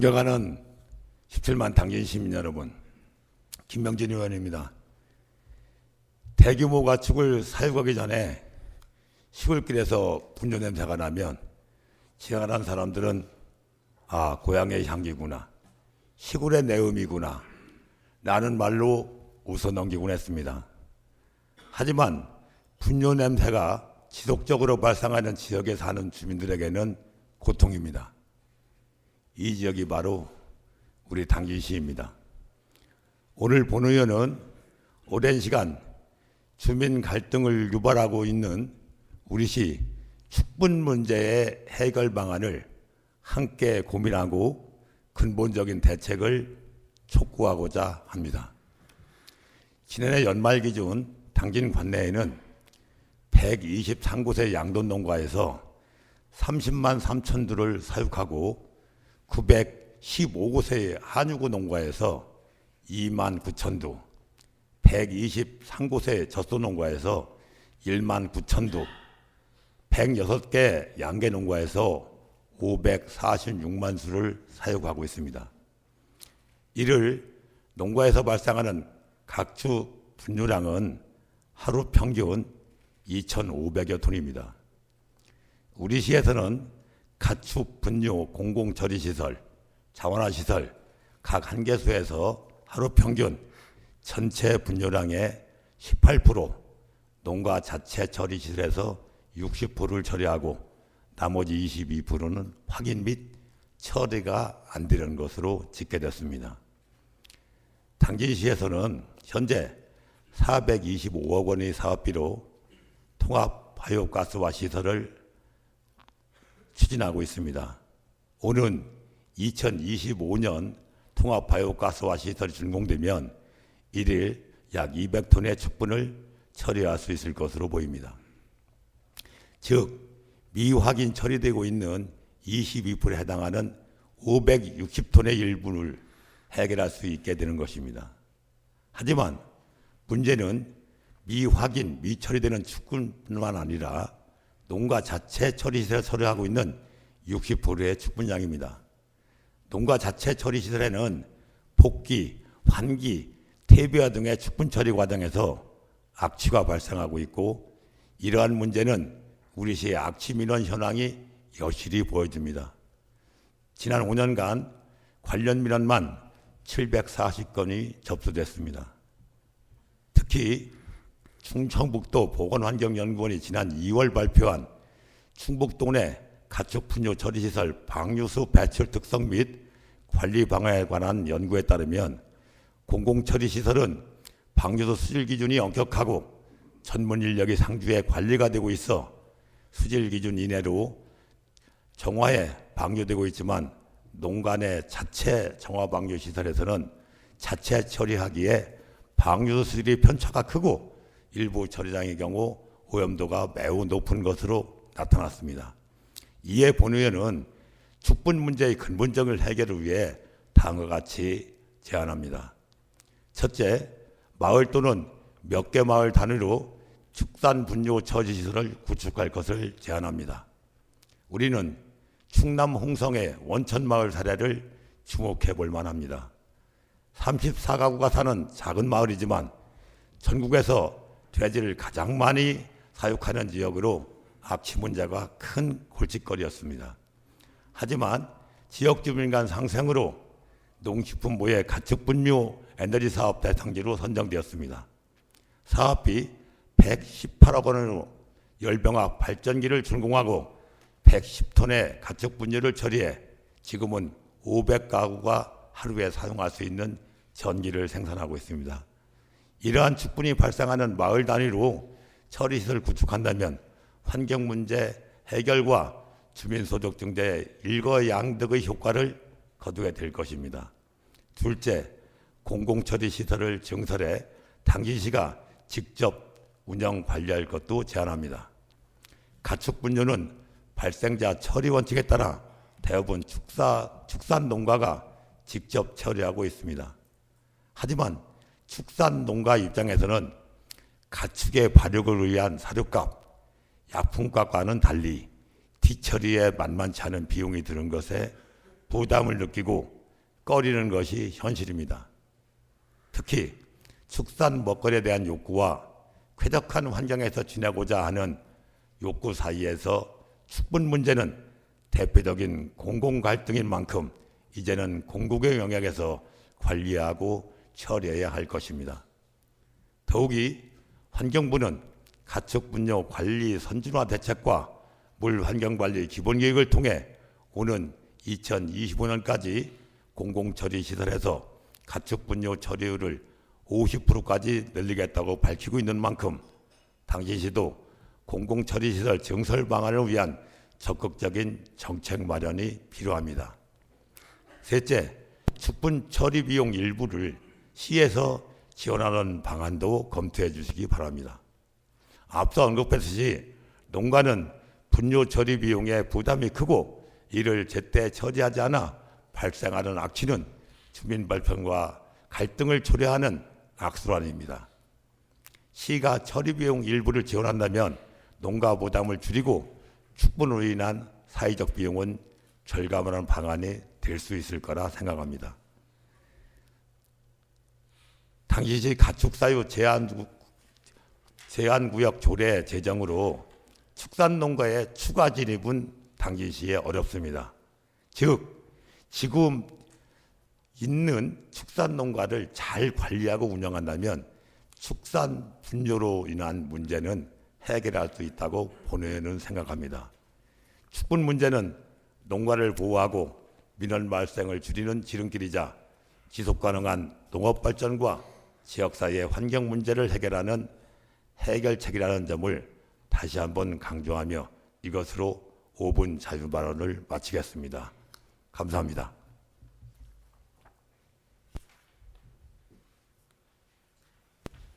존경하는 17만 당진 시민 여러분, 김명진 의원입니다. 대규모 가축을 사육하기 전에 시골길에서 분뇨 냄새가 나면 지나가는 사람들은 아 고향의 향기구나, 시골의 내음이구나 라는 말로 웃어 넘기곤 했습니다. 하지만 분뇨 냄새가 지속적으로 발생하는 지역에 사는 주민들에게는 고통입니다. 이 지역이 바로 우리 당진시입니다. 오늘 본 의원은 오랜 시간 주민 갈등을 유발하고 있는 우리 시 축분 문제의 해결 방안을 함께 고민하고 근본적인 대책을 촉구하고자 합니다. 지난해 연말 기준 당진 관내에는 123곳의 양돈 농가에서 30만 3천 두를 사육하고 915곳의 한유구 농가에서 2만 9천 두, 123곳의 젖소 농가에서 1만 9천 두, 106개 양계 농가에서 546만 수를 사육하고 있습니다. 이를 농가에서 발생하는 각주 분유량은 하루 평균 2,500여 톤입니다. 우리 시에서는 가축 분유 공공 처리 시설, 자원화 시설 각 한 개소에서 하루 평균 전체 분유량의 18%, 농가 자체 처리 시설에서 60%를 처리하고 나머지 22%는 확인 및 처리가 안 되는 것으로 집계됐습니다. 당진시에서는 현재 425억 원의 사업비로 통합 바이오가스화 시설을 추진하고 있습니다. 오는 2025년 통합 바이오가스화 시설이 준공되면 일일 약 200톤의 축분을 처리할 수 있을 것으로 보입니다. 즉 미확인 처리되고 있는 22%에 해당하는 560톤의 일부를 해결할 수 있게 되는 것입니다. 하지만 문제는 미확인, 미처리되는 축분뿐만 아니라 농가 자체 처리시설에 처리하고 있는 60%의 축분량입니다. 농가 자체 처리시설에는 복기, 환기, 퇴비화 등의 축분 처리 과정에서 악취가 발생하고 있고 이러한 문제는 우리 시의 악취 민원 현황이 여실히 보여집니다. 지난 5년간 관련 민원만 740건이 접수됐습니다. 특히 충청북도 보건환경연구원이 지난 2월 발표한 충북도 내 가축 분뇨 처리시설 방류수 배출 특성 및 관리 방안에 관한 연구에 따르면 공공처리시설은 방류수 수질 기준이 엄격하고 전문 인력이 상주에 관리가 되고 있어 수질 기준 이내로 정화에 방류되고 있지만 내 자체 정화 방류 시설에서는 자체 처리하기에 방류 수질이 편차가 크고 일부 처리장의 경우 오염도가 매우 높은 것으로 나타났습니다. 이에 본 의원은 축분 문제의 근본적인 해결을 위해 다음과 같이 제안합니다. 첫째, 마을 또는 몇 개 마을 단위로 축산 분뇨 처리 시설을 구축할 것을 제안합니다. 우리는 충남 홍성의 원천 마을 사례를 주목해 볼 만합니다. 34가구가 사는 작은 마을이지만 전국에서 돼지를 가장 많이 사육하는 지역으로 악취 문제가 큰 골칫거리였습니다. 하지만 지역 주민 간 상생으로 농식품부의 가축 분뇨 에너지 사업 대상지로 선정되었습니다. 사업비 118억 원으로 열병합 발전기를 준공하고 110톤의 가축 분유를 처리해 지금은 500가구가 하루에 사용할 수 있는 전기를 생산하고 있습니다. 이러한 축분이 발생하는 마을 단위로 처리시설 구축한다면 환경 문제 해결과 주민소득 증대 일거양득의 효과를 거두게 될 것입니다. 둘째, 공공처리 시설을 증설해 당진시가 직접 운영 관리할 것도 제안합니다. 가축 분뇨는 발생자 처리 원칙에 따라 대부분 축사, 축산 농가가 직접 처리하고 있습니다. 하지만 축산 농가 입장에서는 가축의 발육을 위한 사료값, 약품값과는 달리 뒤처리에 만만치 않은 비용이 드는 것에 부담을 느끼고 꺼리는 것이 현실입니다. 특히 축산 먹거리에 대한 욕구와 쾌적한 환경에서 지내고자 하는 욕구 사이에서 축분 문제는 대표적인 공공 갈등인 만큼 이제는 공국의 영역에서 관리하고 처리해야 할 것입니다. 더욱이 환경부는 가축 분뇨 관리 선진화 대책과 물 환경 관리 기본 계획을 통해 오는 2025년까지 공공 처리 시설에서 가축 분뇨 처리율을 50%까지 늘리겠다고 밝히고 있는 만큼 당시시도 공공 처리 시설 증설 방안을 위한 적극적인 정책 마련이 필요합니다. 셋째, 축분 처리 비용 일부를 시에서 지원하는 방안도 검토해 주시기 바랍니다. 앞서 언급했듯이 농가는 분뇨 처리 비용의 부담이 크고 이를 제때 처리하지 않아 발생하는 악취는 주민 불편과 갈등을 초래하는 악순환입니다. 시가 처리 비용 일부를 지원한다면 농가 부담을 줄이고 축분으로 인한 사회적 비용은 절감하는 방안이 될 수 있을 거라 생각합니다. 당시시 가축사유 제한 제한구역 조례 제정으로 축산농가의 추가 진입은 당시시에 어렵습니다. 즉 지금 있는 축산농가를 잘 관리하고 운영한다면 축산 분뇨로 인한 문제는 해결할 수 있다고 본회의는 생각합니다. 축분 문제는 농가를 보호하고 민원 발생을 줄이는 지름길이자 지속 가능한 농업 발전과 지역 사회의 환경 문제를 해결하는 해결책이라는 점을 다시 한번 강조하며 이것으로 5분 자유 발언을 마치겠습니다. 감사합니다.